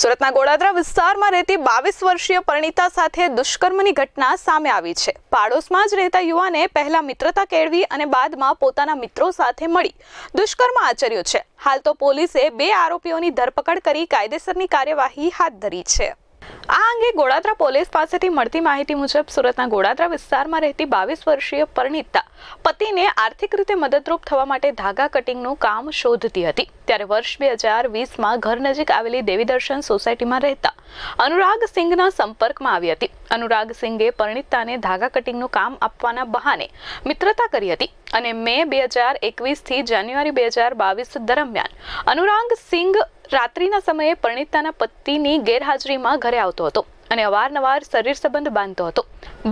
સુરતના ગોળાદરા વિસ્તારમાં રહેતી બાવીસ વર્ષીય પરિણીતા સાથે દુષ્કર્મની ઘટના સામે આવી છે. પાડોશમાં જ રહેતા યુવાને પહેલા મિત્રતા કેળવી અને બાદમાં પોતાના મિત્રો સાથે મળી. દુષ્કર્મ આચર્યું છે. હાલ તો પોલીસે બે આરોપીઓની ધરપકડ કરી કાયદેસરની કાર્યવાહી હાથ ધરી છે. આ અંગે ગોળાત્રા પોલીસ પાસેથી મળતી માહિતી મુજબ સુરતના ગોળાત્રા વિસ્તારમાં રહેતી બાવીસ વર્ષીય પરિણીતા પતિને આર્થિક રીતે મદદરૂપ થવા માટે ધાગા કટિંગનું કામ શોધતી હતી. ત્યારે વર્ષ બે હજાર વીસમાં ઘર નજીક આવેલી દેવી દર્શન સોસાયટીમાં રહેતા અનુરાગ સિંઘના સંપર્કમાં આવી હતી. અનુરાગ સિંઘે પરિણીતાને ધાગા કટિંગનું કામ આપવાના બહાને મિત્રતા કરી હતી અને મે બે હજાર એકવીસથી જાન્યુઆરી બે હજાર બાવીસ દરમિયાન અનુરાગ સિંઘ રાત્રિના સમયે પરિણીતાના પતિની ગેરહાજરીમાં ઘરે આવતો હતો અને અવારનવાર શરીર સંબંધ બાંધતો હતો.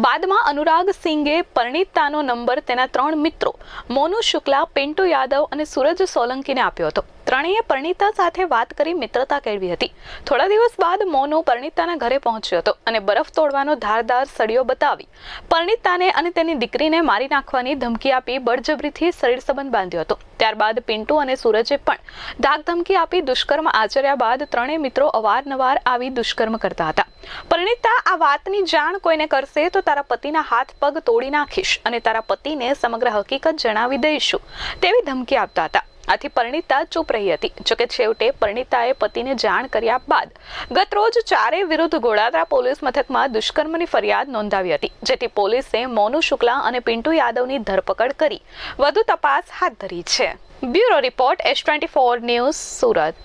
બાદમાં અનુરાગ સિંઘે પરિણીતાનો નંબર તેના ત્રણ મિત્રો મોનુ શુક્લા, પિન્ટુ યાદવ અને સૂરજ સોલંકીને આપ્યો હતો. ત્રણેય પરણિતા સાથે વાત કરી મિત્રતા કેળવી હતી. થોડા દિવસ બાદ મોનુ પરણિતાના ઘરે પહોંચ્યો હતો અને બરફ તોડવાનો ધારદાર સળિયો બતાવી. પરિણીતાને અને તેની દીકરીને મારી નાખવાની ધમકી આપી બળજબરીથી શરીર સંબંધ બાંધ્યો હતો. ત્યારબાદ પિન્ટુ અને સૂરજે પણ ધાક ધમકી આપી દુષ્કર્મ આચર્યા બાદ ત્રણેય મિત્રો અવારનવાર આવી દુષ્કર્મ કરતા હતા. પરણિતા, આ વાતની જાણ કોઈને કરશે તો તારા પતિના હાથ પગ તોડી નાખીશ અને તારા પતિને સમગ્ર હકીકત જણાવી દઈશું. તેવી ધમકી આપતા હતા. આથી પરણિતા ચૂપ રહી હતી. જોકે છેવટે પરિણીતાએ પતિને જાણ કર્યા બાદ ગત રોજ ચારેય વિરુદ્ધ ગોળાદરા પોલીસ મથકમાં દુષ્કર્મની ફરિયાદ નોંધાવી હતી, જેથી પોલીસે મોનુ શુક્લા અને પિન્ટુ યાદવની ધરપકડ કરી. વધુ તપાસ હાથ ધરી છે. Bureau report, S twenty four news, Surat.